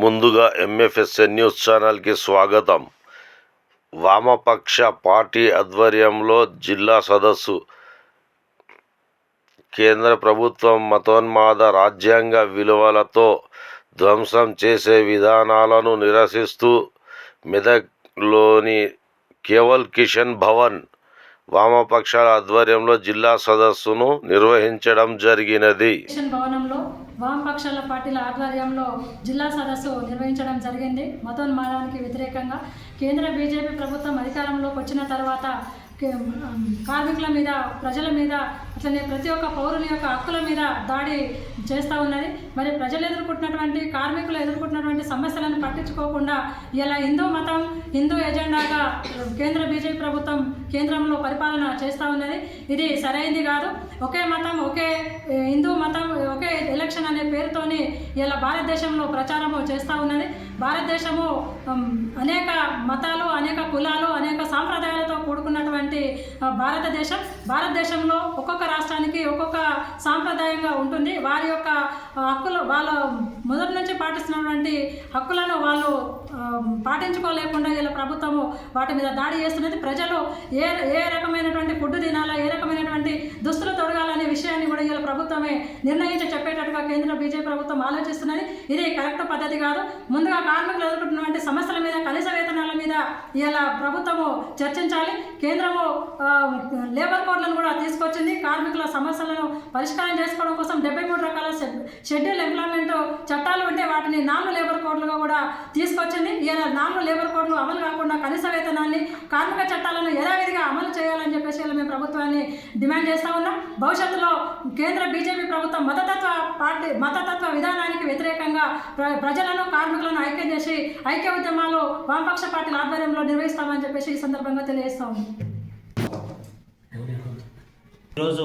ముందుగా ఎంఎఫ్ఎస్ఎన్ న్యూస్ ఛానల్కి స్వాగతం. వామపక్ష పార్టీ ఆధ్వర్యంలో జిల్లా సదస్సు. కేంద్ర ప్రభుత్వం మతోన్మాద రాజ్యాంగ విలువలతో ధ్వంసం చేసే విధానాలను నిరసిస్తూ మెదక్లోని కేవల్ కిషన్ భవన్ వామపక్షాల ఆధ్వర్యంలో జిల్లా సదస్సును నిర్వహించడం జరిగినది. భవనంలో వామపక్షాల పార్టీల ఆధ్వర్యంలో జిల్లా సదస్సు నిర్వహించడం జరిగింది. మతోన్మాదానికి వ్యతిరేకంగా కేంద్ర బీజేపీ ప్రభుత్వం అధికారంలోకి వచ్చిన తర్వాత కార్మికుల మీద ప్రజల మీద అట్లనే ప్రతి ఒక్క పౌరుని యొక్క హక్కుల మీద దాడి చేస్తూ ఉన్నది. మరి ప్రజలు ఎదుర్కొంటున్నటువంటి కార్మికులు ఎదుర్కొంటున్నటువంటి సమస్యలను పట్టించుకోకుండా ఇలా హిందూ మతం హిందూ ఎజెండాగా కేంద్ర బీజేపీ ప్రభుత్వం కేంద్రంలో పరిపాలన చేస్తూ ఉన్నది. ఇది సరైంది కాదు. ఒకే మతం ఒకే హిందూ మతం ఒకే ఎలక్షన్ అనే పేరుతోని ఇలా భారతదేశంలో ప్రచారము చేస్తూ ఉన్నది. భారతదేశము అనేక మతాలు అనేక కులాలు భారతదేశం భారతదేశంలో ఒక్కొక్క రాష్ట్రానికి ఒక్కొక్క సాంప్రదాయంగా ఉంటుంది. వారి యొక్క హక్కులు వాళ్ళ మొదటి నుంచి పాటిస్తున్నటువంటి హక్కులను వాళ్ళు పాటించుకోలేకుండా ఇలా ప్రభుత్వము వాటి మీద దాడి చేస్తున్నది. ప్రజలు ఏ ఏ రకమైనటువంటి ఫుడ్ తినాలా ఏ రకమైనటువంటి దుస్తులు తొడగాలనే విషయాన్ని కూడా ఇలా ప్రభుత్వమే నిర్ణయించి చెప్పేటట్టుగా కేంద్ర బీజేపీ ప్రభుత్వం ఆలోచిస్తున్నది. ఇది కరెక్ట్ పద్ధతి కాదు. ముందుగా కార్మికులు ఎదుర్కొంటున్నటువంటి సమస్యల మీద కనీస వేతనాల మీద ఇలా ప్రభుత్వము చర్చించాలి. కేంద్రము లేబర్ కోడ్లను కూడా తీసుకొచ్చింది. కార్మికుల సమస్యలను పరిష్కారం చేసుకోవడం కోసం డెబ్బై షెడ్యూల్ ఎంప్లాయ్మెంట్ చట్టాలు ఉంటే వాటిని నాలుగు లేబర్ కోడ్లుగా కూడా తీసుకొచ్చింది. ఇలా నాలుగు లేబర్ కోడ్లు అమలు కాకుండా కనీస వేతనాన్ని కార్మిక చట్టాలను యథావిధిగా అమలు చేయాలని చెప్పేసి మేము ప్రభుత్వాన్ని డిమాండ్ చేస్తా ఉన్నాం. భవిష్యత్తులో కేంద్ర బీజేపీ ప్రభుత్వం మతతత్వ పార్టీ మతతత్వ విధానానికి వ్యతిరేకంగా ప్ర- ప్రజలను కార్మికులను ఐక్యం చేసి ఐక్య ఉద్యమాలు వామపక్ష పార్టీల ఆధ్వర్యంలో నిర్వహిస్తామని చెప్పేసి ఈ సందర్భంగా తెలియజేస్తాము ఈరోజు